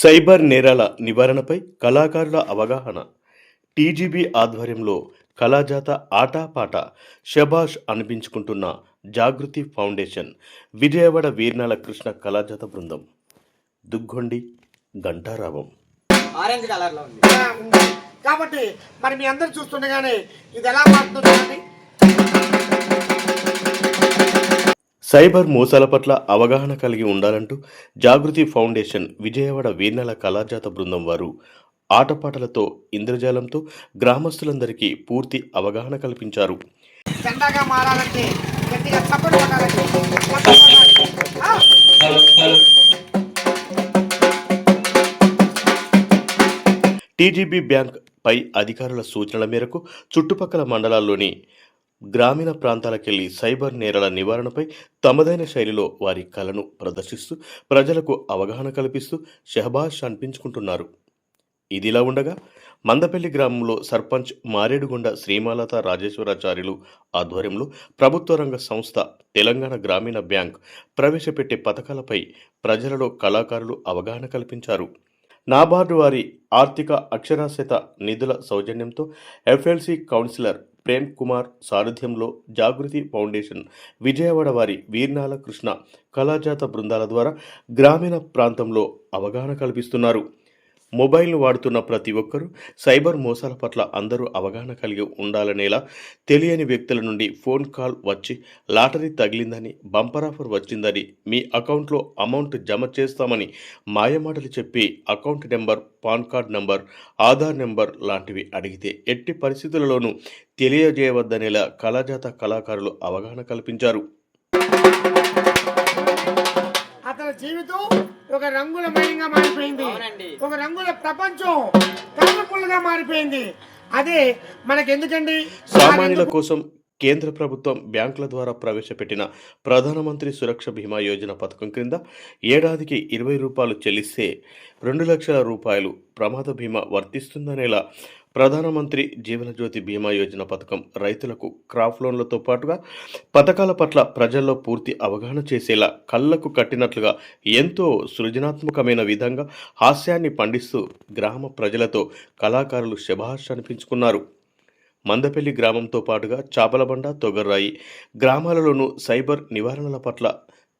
Cyber నేరాల నివారణపై కళాకారుల అవగాహన. టీజీబీ ఆధ్వర్యంలో కళాజాత ఆటాపాట షబాష్ అనిపించుకుంటున్న జాగృతి ఫౌండేషన్ విజయవాడ వీర్నాల కృష్ణ కళాజాత బృందం. దుగ్గొండి ఘంటారావం. కాబట్టి మరి మీ అందరు చూస్తుండగానే ఇది ఎలా మారుతుందండి సైబర్ మోసాల పట్ల అవగాహన కలిగి ఉండాలంటూ జాగృతి ఫౌండేషన్ విజయవాడ వీర్నెల కళాజాత బృందం వారు ఆటపాటలతో ఇంద్రజాలంతో గ్రామస్తులందరికీ పూర్తి అవగాహన కల్పించారు! టీజీబీ బ్యాంక్ పై అధికారుల సూచనల మేరకు చుట్టుపక్కల మండలాల్లోని గ్రామీణ ప్రాంతాలకెళ్ళి సైబర్ నేరాల నివారణపై తమదైన శైలిలో వారి కళను ప్రదర్శిస్తూ ప్రజలకు అవగాహన కల్పిస్తూ షహబాష్ అనిపించుకుంటున్నారు. ఇదిలా ఉండగా మందపల్లి గ్రామంలో సర్పంచ్ మారేడుగొండ శ్రీమాలత రాజేశ్వరాచార్యులు ఆధ్వర్యంలో ప్రభుత్వ రంగ సంస్థ తెలంగాణ గ్రామీణ బ్యాంక్ ప్రవేశపెట్టే పథకాలపై ప్రజలలో కళాకారులు అవగాహన కల్పించారు. నాబార్డు వారి ఆర్థిక అక్షరాస్యత నిధుల సౌజన్యంతో ఎఫ్ఎల్సి కౌన్సిలర్ ప్రేమ్ కుమార్ సారథ్యంలో జాగృతి ఫౌండేషన్ విజయవాడ వారి వీర్నాల కృష్ణ కళాజాత బృందాల ద్వారా గ్రామీణ ప్రాంతంలో అవగాహన కల్పిస్తున్నారు. మొబైల్ను వాడుతున్న ప్రతి ఒక్కరూ సైబర్ మోసాల పట్ల అందరూ అవగాహన కలిగి ఉండాలనేలా తెలియని వ్యక్తుల నుండి ఫోన్ కాల్ వచ్చి లాటరీ తగిలిందని బంపర్ ఆఫర్ వచ్చిందని మీ అకౌంట్లో అమౌంట్ జమ చేస్తామని మాయమాటలు చెప్పి account number PAN card number Aadhaar number లాంటివి అడిగితే ఎట్టి పరిస్థితులలోనూ తెలియజేయవద్దనేలా కళాజాత కళాకారులు అవగాహన కల్పించారు. జీవితం ఒక రంగులమయంగా మారిపోయింది. ఒక రంగుల ప్రపంచం కలర్ఫుల్గా మారిపోయింది. అదే మనకెందుకండి? సామాన్యుల కోసం కేంద్ర ప్రభుత్వం బ్యాంకుల ద్వారా ప్రవేశపెట్టిన ప్రధానమంత్రి సురక్ష బీమా యోజన పథకం క్రింద ఏడాదికి ఇరవై రూపాయలు చెల్లిస్తే రెండు లక్షల రూపాయలు ప్రమాద బీమా వర్తిస్తుందనేలా ప్రధానమంత్రి జీవనజ్యోతి బీమా యోజన పథకం రైతులకు క్రాప్ లోన్లతో పాటుగా పథకాల పట్ల ప్రజల్లో పూర్తి అవగాహన చేసేలా కళ్ళకు కట్టినట్లుగా ఎంతో సృజనాత్మకమైన విధంగా హాస్యాన్ని పండిస్తూ గ్రామ ప్రజలతో కళాకారులు శభాష్ అనిపించుకున్నారు. మందపల్లి గ్రామంతో పాటుగా చాపలబండ తొగర్రాయి గ్రామాలలోనూ సైబర్ నివారణల పట్ల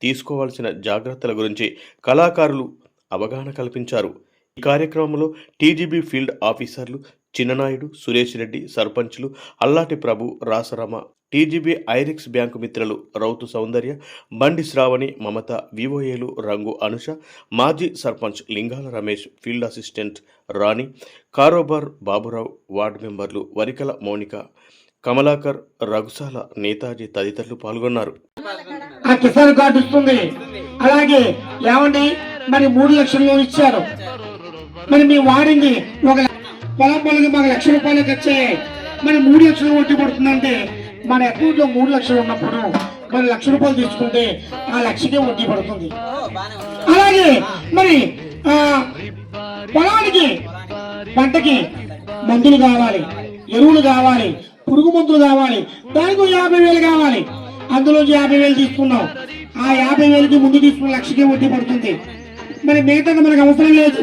తీసుకోవాల్సిన జాగ్రత్తల గురించి కళాకారులు అవగాహన కల్పించారు. ఈ కార్యక్రమంలో టీజీబీ ఫీల్డ్ ఆఫీసర్లు చిన్ననాయుడు సురేష్ రెడ్డి సర్పంచ్లు అల్లాటి ప్రభు రాసరామ టీజీబీ ఐరిక్స్ బ్యాంకు మిత్రులు రౌతు సౌందర్య బండి శ్రావణి మమత వివోఏలు రంగు అనుష మాజీ సర్పంచ్ లింగాల రమేష్ ఫీల్డ్ అసిస్టెంట్ రాణి కారోబార్ బాబురావు వార్డు మెంబర్లు వరికల మౌనిక కమలాకర్ రఘుసాల నేతాజీ తదితరులు పాల్గొన్నారు. ఆ కిసాన్ కార్డు ఇస్తుంది. అలాగే ఏమండి? మరి మూడు లక్షలు ఇచ్చారు మరి మీ వాడింది ఒక పొలం పొలకి మాకు లక్ష రూపాయలు వచ్చే మరి మూడు లక్షలు వడ్డీ పడుతుందంటే మన అకౌంట్లో మూడు లక్షలు ఉన్నప్పుడు మరి లక్ష రూపాయలు తీసుకుంటే ఆ లక్షకే వడ్డీ పడుతుంది. అలాగే మరి ఆ పొలానికి పంటకి మందులు కావాలి ఎరువులు కావాలి పురుగు మందులు కావాలి దానికి యాభై వేలు కావాలి. అందులోంచి యాభై వేలు తీసుకున్నాం. ఆ యాభై వేలకి ముందు తీసుకున్న లక్షకే వడ్డీ పడుతుంది. మరి మిగతా మనకు అవసరం లేదు.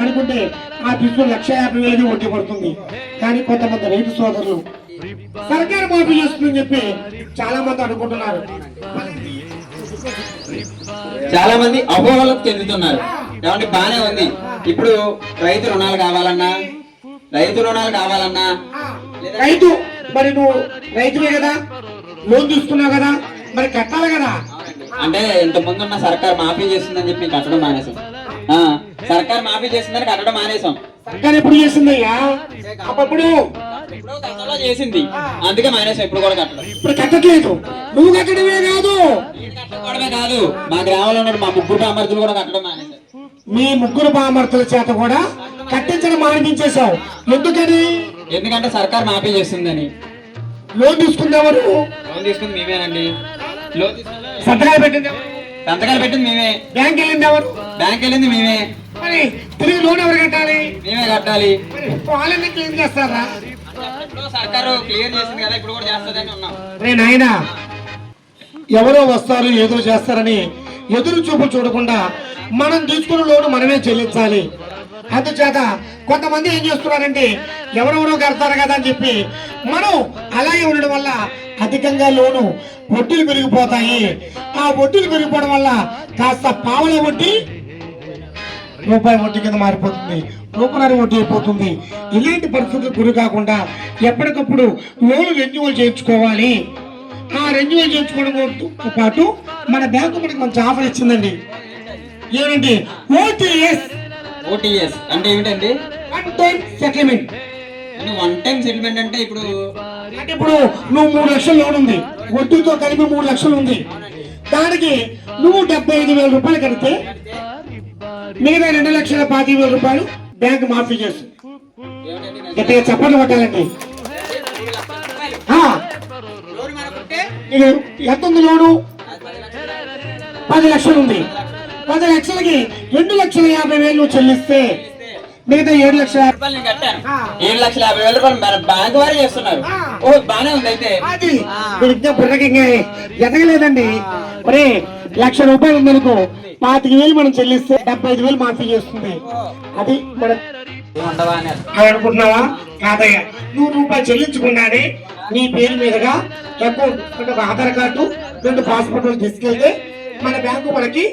అనుకుంటే ఆ తీసుకున్న లక్ష యాభై వేలకి వడ్డీ పడుతుంది. కానీ కొంతమంది రైతు సోదరులు సర్కారు మాఫీ చేస్తుందని చెప్పి చాలా మంది అనుకుంటున్నారు. చాలా మంది అపోహలకు చెందుతున్నారు. కాబట్టి బానే ఉంది. ఇప్పుడు రైతు రుణాలు కావాలన్నా రైతు రుణాలు కావాలన్నా రైతు మరి నువ్వు రైతువే కదా? లోన్ తీసుకున్నావు కదా? మరి కట్టాలి కదా? అంటే ఇంత ముందున్న సర్కార్ మాఫీ చేస్తుందని చెప్పి కట్టడం మానేసాం ఆ, సర్కార్ మాఫీ చేస్తుందని కట్టడం మానేసాం సర్కార్ ఎప్పుడు చేసిందయ్యా? అప్పుడు గతంలో చేసింది. అందుకే మానేసాం ఇప్పుడు కూడా కట్టడం. ఇప్పుడు కట్టట్లేదు. నువ్వు కట్టడమే కాదు. నేను కట్టకపోవడమే కాదు. మా గ్రామంలో ఉన్న మా ముగ్గురు అమర్తులు కూడా కట్టడం మానేశారు. మీ ముగ్గురు బామర్తుల చేత కూడా కట్టించడం మానిపించేశావు. ఎందుకని? ఎందుకంటే సర్కార్ మాఫీ చేస్తుందని. లోన్ తీసుకుందామని లోన్ తీసుకుంది మేమేనండి. లోన్ తీసుకుంది. సంతకాలు పెట్టింది? సంతకాలు పెట్టింది మేమే. బ్యాంక్ వెళ్ళింది ఎవరు బ్యాంక్ వెళ్ళింది మేమే. మరి తిరిగి లోన్ ఎవరు కట్టాలి? మేమే కట్టాలి. వాళ్ళని క్లీన్ చేస్తారా? సర్కారు క్లియర్ చేసింది కదా ఇప్పుడు కూడా చేస్తుందని ఉన్నాం. రే నాయనా ఎవరో వస్తారు ఏదో చేస్తారని ఎదురు చూపు చూడకుండా మనం తీసుకున్న లోను మనమే చెల్లించాలి. అందుచేత కొంతమంది ఏం చేస్తున్నారంటే ఎవరెవరో కడతారు కదా అని చెప్పి మనం అలాగే ఉండడం వల్ల అధికంగా లోను వడ్డీలు పెరిగిపోతాయి. ఆ వడ్డీలు పెరిగిపోవడం వల్ల కాస్త పావల వడ్డీ రూపాయి వడ్డీ కింద మారిపోతుంది. రూపాయి వడ్డీ అయిపోతుంది. ఇలాంటి పరిస్థితులకు గురి కాకుండా ఎప్పటికప్పుడు లోన్ రెన్యువల్ చేయించుకోవాలి. ఆ రెన్యువల్ చేయించుకోవడంతో పాటు మన బ్యాంకు మనకి మంచి ఆఫర్ ఇచ్చిందండి. ఏంటంటే ఓటీఎస్ ఓటీఎస్ అంటే ఏమిటండి? వన్ టైం సెటిల్మెంట్ అంటే వన్ టైం సెటిల్మెంట్ అంటే ఇప్పుడు అంటే ఇప్పుడు నువ్వు మూడు లక్షల లోన్ ఉంది. వడ్డీతో కలిపి మూడు లక్షలు ఉంది. దానికి నువ్వు డెబ్బై ఐదు వేల రూపాయలు కడితే మిగతా రెండు లక్షల పాతి వేల రూపాయలు బ్యాంక్ మాఫీ చేస్తుంది. గట్టిగా చప్పట్లు కొట్టాలండి. ఆ, నీకు ఎంత ఉంది లోను? పది లక్షలు ఉంది. పది లక్షలకి రెండు లక్షల యాభై వేలు నువ్వు చెల్లిస్తే మిగతా ఏడు లక్షల రూపాయలు కట్టాను. ఏడు లక్షల యాభై వేల రూపాయలు మన బ్యాంక్ వారే చేస్తున్నారు. ఓ బానే ఉంది అయితే. అది. ఇంకా బుర్రకి ఎదగలేదండి. మరి లక్ష రూపాయలు ఉందనుకో పాతిక వేలు మనం చెల్లిస్తే డెబ్బై ఐదు వేలు మాఫీ చేస్తుంది. అది మన అనుకుంటున్నావా? కాదయ్యా. నువ్వు రూపాయలు చెల్లించకుండానే నీ పేరు మీదుగా అకౌంట్ ఒక ఆధార్ కార్డు రెండు పాస్పోర్ట్లు తీసుకెళ్తే మన బ్యాంకు మనకి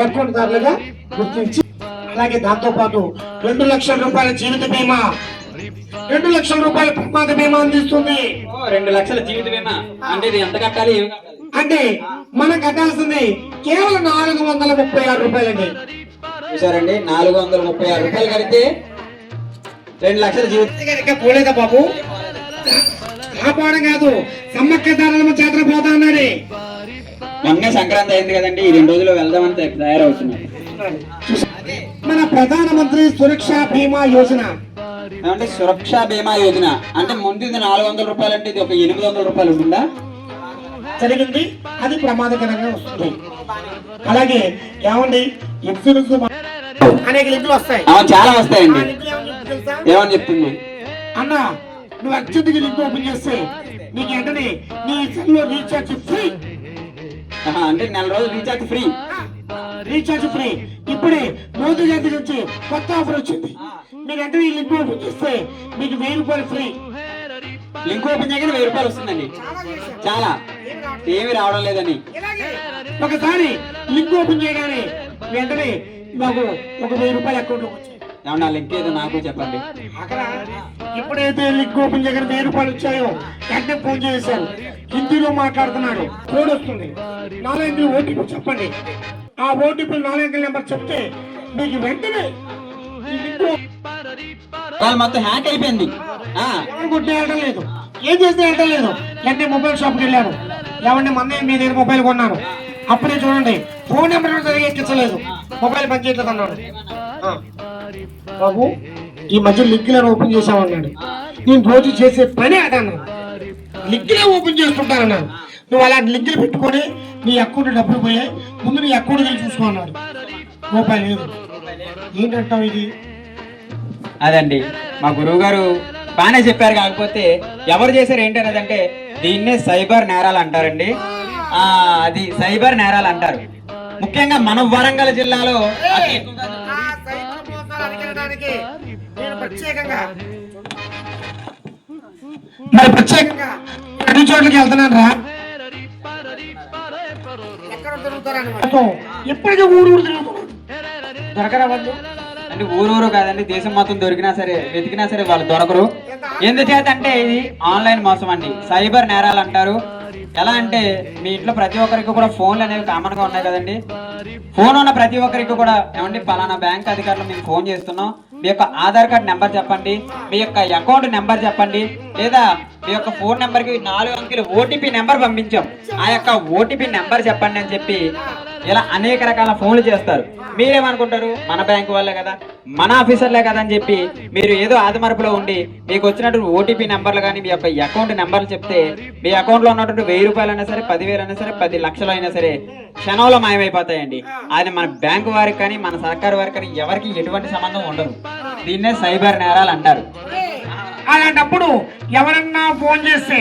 అకౌంట్ దారులుగా గుర్తించి. అలాగే దాంతో పాటు రెండు లక్షల రూపాయల జీవిత బీమా. రెండు లక్షల రూపాయల ప్రమాద బీమా అందిస్తుంది. రెండు లక్షల జీవిత బీమా. అంటే ఇది ఎంత కట్టాలి? అంటే మనం కట్టాల్సింది కేవలం నాలుగు వందల ముప్పై ఆరు రూపాయలండి. చూసారండి నాలుగు వందల ముప్పై ఆరు రూపాయలు కడితే రెండు లక్షల జీవిత పోలేదా బాబు? కాపాడం కాదు. సమ్మక్క దారులమ్మ జాతర పోతా అన్నాడే. మొన్నే సంక్రాంతి అయింది కదండి ఈ రెండు రోజులు వెళ్దామని తయ- తయారవుతున్నారు మన ప్రధానమంత్రి సురక్ష బీమా యోజన. ఏమంటే సురక్ష బీమా యోజన? అంటే ముందు ఇది నాలుగు వందల రూపాయలు అంటే ఇది ఒక ఎనిమిది వందల రూపాయలు ఉంటుందా జరిగింది. అది ప్రమాదకరంగా వస్తుంది. అలాగే ఏమండి ఇన్సూరెన్స్ అనేక లింకులు వస్తాయి. చాలా వస్తాయండి. ఏమని చెప్తుంది అన్న నువ్వు అత్యధిక లింక్ ఓపెన్ చేస్తే నీకు వెంటనే నీ సెల్లో రీఛార్జ్ ఫ్రీ. అంటే నెల రోజులు రీఛార్జ్ ఫ్రీ. Recharge free. ఇప్పుడే మోదీ గారి నుంచి కొత్త ఆఫర్ వచ్చింది. మీరు వెంటనే ఈ లింక్ ఓపెన్ చేస్తే మీకు వెయ్యి రూపాయలు ఫ్రీ. లింక్ ఓపెన్ చేయగానే వెయ్యి రూపాయలు వస్తుందండి. చాలా. ఏమి రావడం లేదని ఒకసారి లింక్ ఓపెన్ చేయగానే వెంటనే మాకు ఒక వెయ్యి రూపాయలు అకౌంట్ ఏమన్నా లింక్ ఏదో నాకు చెప్పండి. అక్కడ ఎప్పుడైతే లింక్ ఓపెన్ చేయగానే వెయ్యి రూపాయలు వచ్చాయో వెంటనే ఫోన్ చేశారు. హిందీలో మాట్లాడుతున్నాడు. కోడ్ వస్తుంది. నాలుగు ఓటీపీ చెప్పండి. ఆ ఓటీపీ నాలుగు నెంబర్ చెప్తే మీకు వెంటనే మొత్తం హ్యాక్ అయిపోయింది. కొట్టే వెళ్ళడం లేదు. ఏం చేస్తే వెళ్ళడం లేదు. వెంటనే మొబైల్ షాప్కి వెళ్ళారు. ఏమంటే మొన్న మీ దగ్గర మొబైల్ కొన్నాను అప్పుడే చూడండి. ఫోన్ నెంబర్ కూడా సరిగా ఎక్కించలేదు. మొబైల్ పనిచేయట్లేదు అన్నాడు. బాబు ఈ మధ్య లిగ్గులను ఓపెన్ చేసామన్నాడు నేను రోజు చేసే పని అదన్నా లిగ్గులే ఓపెన్ చేస్తుంటానన్నాడు నువ్వు అలాంటి లింకులు పెట్టుకొని నీ అకౌంట్ డబ్బులు పోయాయి ముందు నీ అకౌంట్ వెళ్ళి చూసుకో అన్నాడు. రూపాయి లేదు. ఏంటంటావు ఇది? అదండి. మా గురువు గారు బాగానే చెప్పారు. కాకపోతే ఎవరు చేశారు ఏంటనేది అంటే దీన్నే సైబర్ నేరాలు అంటారండి. అది సైబర్ నేరాలు అంటారు. ముఖ్యంగా మన వరంగల్ జిల్లాలో అరికట్టడానికి నేను ప్రత్యేకంగా మరి ప్రత్యేకంగా అన్ని చోట్లకి వెళ్తున్నాను రా. ఎక్కడ ఎప్పటికీ ఊరు ఊరు తిరుగుతున్నాను. దొరకరా వాళ్ళు? అంటే ఊరూరు కాదండి దేశం మొత్తం దొరికినా సరే వెతికినా సరే వాళ్ళు దొరకరు. ఎందుచేత అంటే ఇది ఆన్లైన్ మోసం అండి. సైబర్ నేరాలు అంటారు. ఎలా అంటే మీ ఇంట్లో ప్రతి ఒక్కరికి కూడా ఫోన్లు అనేవి కామన్గా ఉన్నాయి కదండి. ఫోన్ ఉన్న ప్రతి ఒక్కరికి కూడా ఏమండి పలానా బ్యాంక్ అధికారులు మేము ఫోన్ చేస్తున్నాం. మీ యొక్క ఆధార్ కార్డ్ నెంబర్ చెప్పండి మీ యొక్క అకౌంట్ నెంబర్ చెప్పండి లేదా మీ యొక్క ఫోన్ నెంబర్కి నాలుగు అంకెలు ఓటీపీ నెంబర్ పంపించాం. ఆ యొక్క ఓటీపీ నెంబర్ చెప్పండి అని చెప్పి ఇలా అనేక రకాల ఫోన్లు చేస్తారు. మీరేమనుకుంటారు? మన బ్యాంకు వాళ్ళే కదా. మన ఆఫీసర్లే కదా అని చెప్పి మీరు ఏదో ఆదమరపులో ఉండి మీకు వచ్చినట్టు ఓటీపీ నెంబర్లు కానీ మీ యొక్క అకౌంట్ నెంబర్లు చెప్తే మీ అకౌంట్లో ఉన్నటువంటి వెయ్యి రూపాయలు అయినా సరే పదివేలు అయినా సరే పది లక్షలు అయినా సరే క్షణంలో మాయమైపోతాయండి. అది మన బ్యాంకు వారికి కానీ మన సర్కారు వారికి కానీ ఎవరికి ఎటువంటి సంబంధం ఉండదు. దీన్నే సైబర్ నేరాలు అంటారు. అలాంటప్పుడు ఎవరన్నా ఫోన్ చేస్తే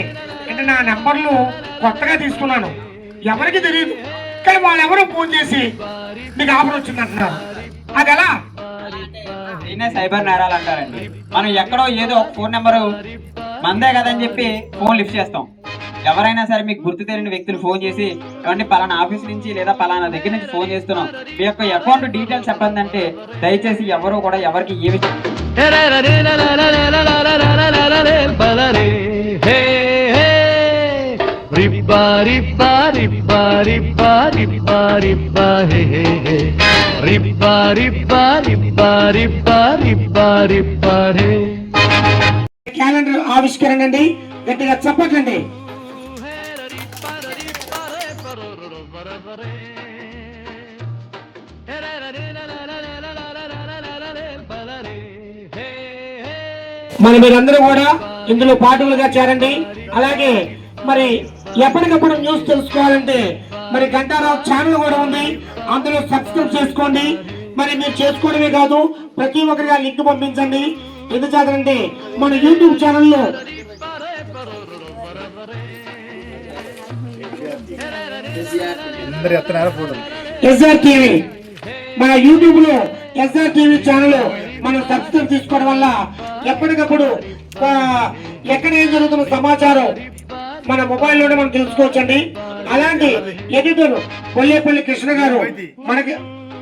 అంటే నా నెంబర్లు కొత్తగా తీసుకున్నాను. ఎవరికి తెలియదు కానీ వాళ్ళు ఎవరో ఫోన్ చేసి మీకు ఆఫర్ వచ్చింది అంటున్నారు అది ఎలా దీన్నే సైబర్ నేరాలు అంటారండి మనం ఎక్కడో ఏదో ఒక ఫోన్ నెంబరు మందే కదని చెప్పి ఫోన్ లిఫ్ట్ చేస్తాం ఎవరైనా సరే మీకు గుర్తు తెలియని వ్యక్తులు ఫోన్ చేసి ఏమంటే పలానా ఆఫీస్ నుంచి లేదా పలానా దగ్గర నుంచి ఫోన్ చేస్తున్నాం మీ యొక్క అకౌంట్ డీటెయిల్స్ చెప్పండి అంటే దయచేసి ఎవరు కూడా ఎవరికి ఏమి రిబ్బా రిబ్బా రిబ్బా రిబ్బా రిబ్బా రిబ్బా హే హే రిబ్బా రిబ్బా రిబ్బా రిబ్బా రిబ్బా రిబ్బా హే క్యాలెండర్ ఆవిష్కరణండి గట్టిగా చెప్పకండి మరి మీరందరూ కూడా ఇందులో పాటులుగా చేరండి అలాగే మరి ఎప్పటికప్పుడు న్యూస్ తెలుసుకోవాలంటే మరి గంటారావు ఛానల్ కూడా ఉంది. అందులో సబ్స్క్రైబ్ చేసుకోండి. మరి మీరు చేసుకోవడమే కాదు ప్రతి ఒక్కరిగా లింక్ పంపించండి. ఎందుచేతంటే మన యూట్యూబ్ ఛానల్లో ఎస్ఆర్ టీవీ. మన యూట్యూబ్లో ఎస్ఆర్ టీవీ ఛానల్ మనం సబ్స్క్రైబ్ తీసుకోవడం వల్ల ఎప్పటికప్పుడు ఎక్కడ ఏం జరుగుతున్న సమాచారం మన మొబైల్లోనే మనం తెలుసుకోవచ్చండి. అలాంటి ఎడిటర్ కొల్లేపల్లి కృష్ణ గారు మనకి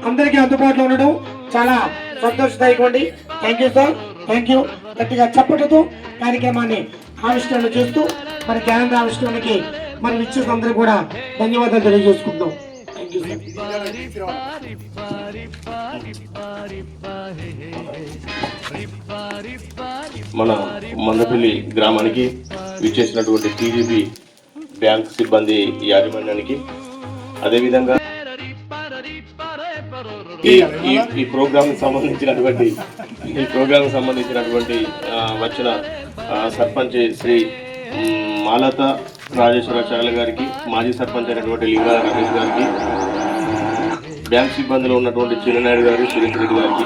అందరికీ అందుబాటులో ఉండడం చాలా సంతోషదాయకండి అండి thank you sir thank you గట్టిగా చప్పట్లతో కార్యక్రమాన్ని ఆవిష్కరణ చేస్తూ మన క్యాలెండర్ ఆవిష్కరణకి మనం ఇచ్చేసి అందరూ కూడా ధన్యవాదాలు తెలియజేసుకుందాం మన మందపల్లి గ్రామానికి విచ్చేసినటువంటి టీడీపీ బ్యాంక్ సిబ్బంది యాజమాన్యానికి. అదేవిధంగా ఈ ఈ ఈ ప్రోగ్రామ్ సంబంధించినటువంటి ఈ ప్రోగ్రామ్ సంబంధించినటువంటి వచ్చిన సర్పంచ్ శ్రీ మాలత రాజేశ్వరాచార్య గారికి మాజీ సర్పంచ్ అయినటువంటి లింగాల రమేష్ గారికి బ్యాంక్ సిబ్బందిలో ఉన్నటువంటి చిరునాయుడు గారు సురేష్ రెడ్డి గారికి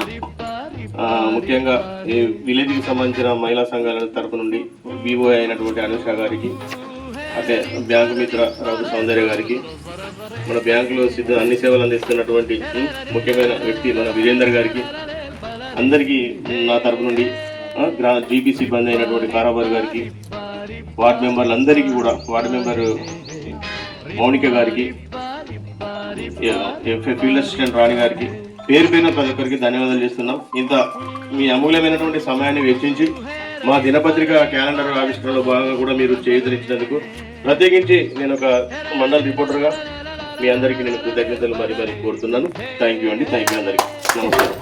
ముఖ్యంగా ఈ విలేజ్కి సంబంధించిన మహిళా సంఘాల తరపు నుండి బీఓ అయినటువంటి అనుష గారికి అదే బ్యాంకు మిత్ర రఘు సౌందర్య గారికి మన బ్యాంకులో సిద్ధ అన్ని సేవలు అందిస్తున్నటువంటి ముఖ్యమైన వ్యక్తి మన వీరేందర్ గారికి అందరికీ నా తరపు నుండి గ్రా జీపీ సిబ్బంది అయినటువంటి కారాబార్ గారికి వార్డు మెంబర్లందరికీ కూడా వార్డు మెంబర్ మౌనిక గారికి ఫీల్డ్ అసిస్టెంట్ రాణి గారికి పేరు పైన ప్రతి ఒక్కరికి ధన్యవాదాలు చేస్తున్నాం. ఇంత మీ అమూల్యమైనటువంటి సమయాన్ని వెచ్చించి మా దినపత్రిక క్యాలెండర్ ఆవిష్కరణలో భాగంగా కూడా మీరు చేయుతనిచ్చినందుకు ప్రత్యేకించి నేను ఒక మండల రిపోర్టర్గా మీ అందరికీ నేను కృతజ్ఞతలు మరి మరి కోరుతున్నాను. థ్యాంక్ యూ అండి. థ్యాంక్ యూ అందరికీ. నమస్కారం.